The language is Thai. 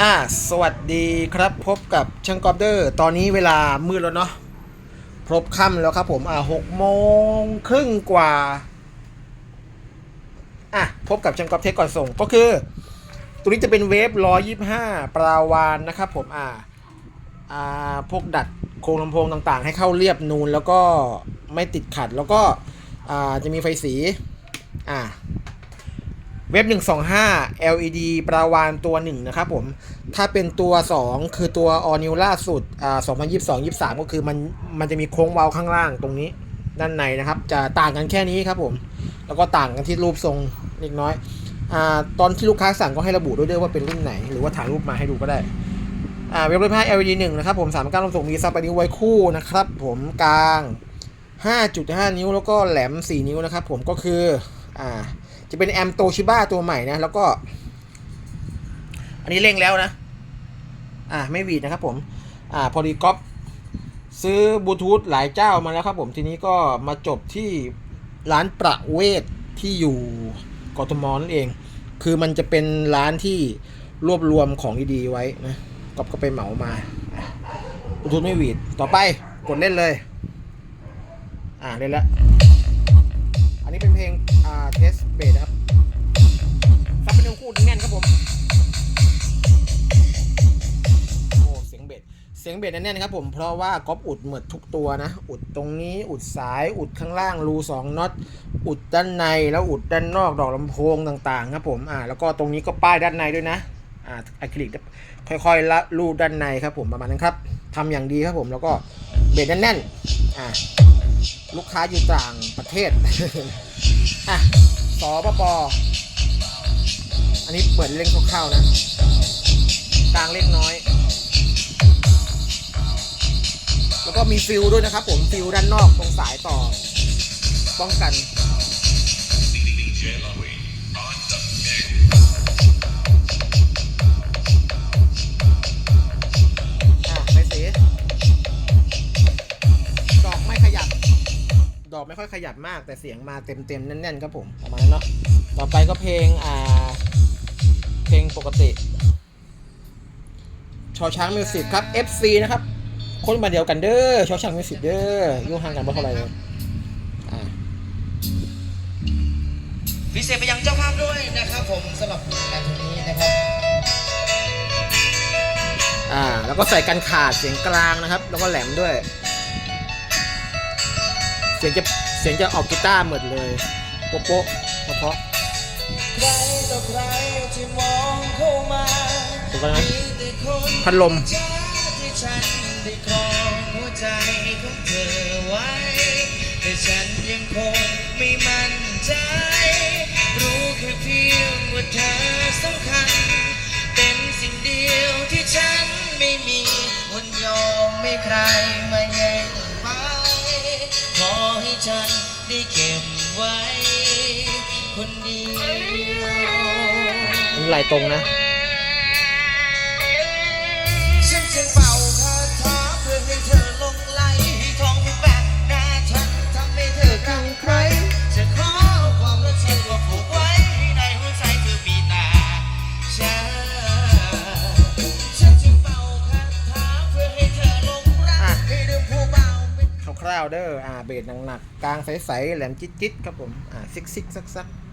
อ่าสวัสดีครับพบกับช่างกอล์ฟเดอร์ ตอนนี้เวลามืดแล้วเนาะพบค่ำแล้วครับผมอ่าหกโมงครึ่งกว่าอะพบกับช่างกอล์ฟเทคก่อนส่งก็คือ ตัวนี้จะเป็นเวฟร้อยยี่ห้าปราวานนะครับผมอ่าอ่าพวกดัดโครงลำโพงต่างๆ ให้เข้าเรียบนูนแล้วก็ไม่ติดขัดแล้วก็อ่าจะมีไฟสีอ่า เว็บ 125 LED ปราวานตัว 1 นะครับผม ถ้าเป็นตัว 2 คือตัว All New ล่าสุดอ่า2022 23 ก็คือมันมันจะมีโค้งเว้าข้างล่างตรงนี้ด้านในนะครับ จะต่างกันแค่นี้ครับผม แล้วก็ต่างกันที่รูปทรงเล็กน้อยอ่าตอนที่ลูกค้าสั่งก็ให้ระบุด้วยด้วยว่าเป็นรุ่นไหน หรือว่าถ่ายรูปมาให้ดูก็ได้อ่าเว็บร้อยผ้า LED 1นะครับผมสามการลงส่งมีซับปนิ้วไว้คู่นะครับผมกลาง 5.5 นิ้วแล้วก็แหลม 4 นิ้วนะครับผมก็คืออ่า จะเป็นแอมโตชิบ้าตัวใหม่นะ แล้วก็ อันนี้เร่งแล้วนะ อ่าไม่หวีดนะครับผม อ่า พอดีก๊อปซื้อบลูทูธหลายเจ้ามาแล้วครับผมทีนี้ก็มาจบที่ร้านประเวทที่อยู่กทมนั่นเอง คือมันจะเป็นร้านที่รวบรวมของดีๆไว้นะก๊อปก็ไปเหมามาบลูทูธไม่หวีดต่อไปกดเล่นเลย อ่าเล่นแล้ว อันนี้เป็นเพลงอ่าเทสเบสนะครับซับเป็นคู่แน่นครับผมโอ้เสียงเบสเสียงเบสแน่นครับผมเพราะว่าก๊อปอุดเหมือนทุกตัวนะ อุดตรงนี้อุดสายอุดข้างล่างรูสองน็อตอุดด้านในแล้วอุดด้านนอกดอกลำโพงต่างๆ ครับผมอ่าแล้วก็ตรงนี้ก็ป้ายด้านในด้วยนะอ่าอะคริลิกค่อยๆละรูด้านในครับผมประมาณนั้นครับทำอย่างดีครับผมแล้วก็เบสแน่นๆอ่า ลูกค้าอยู่ต่างประเทศ อะสอปปอันนี้เปิดเล่นคร่าวๆนะ กลางเล็กน้อย แล้วก็มีฟิลด้วยนะครับผมฟิลด้านนอกตรงสายต่อ ป้องกัน ดอกไม่ค่อยขยับมากแต่เสียงมาเต็มๆแน่นๆครับผมประมาณนั้นเนาะต่อไปก็เพลงอ่าเพลงปกติชอช้างมิวสิกครับ FC นะครับ คนมาเดียวกันเด้อชอช้างมิวสิกเด้ออยู่ห่างกันไม่เท่าไหร่เลยอ่าพิเศษไปยังเจ้าภาพด้วยนะครับผมสำหรับงานนี้นะครับอ่าแล้วก็ใส่กันขาดเสียงกลางนะครับ แล้วก็แหลมด้วย เสียงจะเสียงจะออกกีตาร์เหมือนเลยโป๊ะโป๊ะเพราะใครต่อใครที่มองเข้ามาถูกไหมมีแต่คนพัดลมฉันได้ครองหัวใจของเธอไว้ แต่ฉันยังคงไม่มั่นใจ รู้แค่เพียงว่าเธอสำคัญ เป็นสิ่งเดียวที่ฉันไม่มีวันยอมไม่ใคร ฉันได้เก็บไว้ คนเดียวมันไหลตรงนะ ฉันจึงเป่าคา ร่าวๆเด้ออ่าเบสหนักๆกลางใสๆแหลมจิ๊ดๆครับผมอ่าซิกซิกซักซักๆ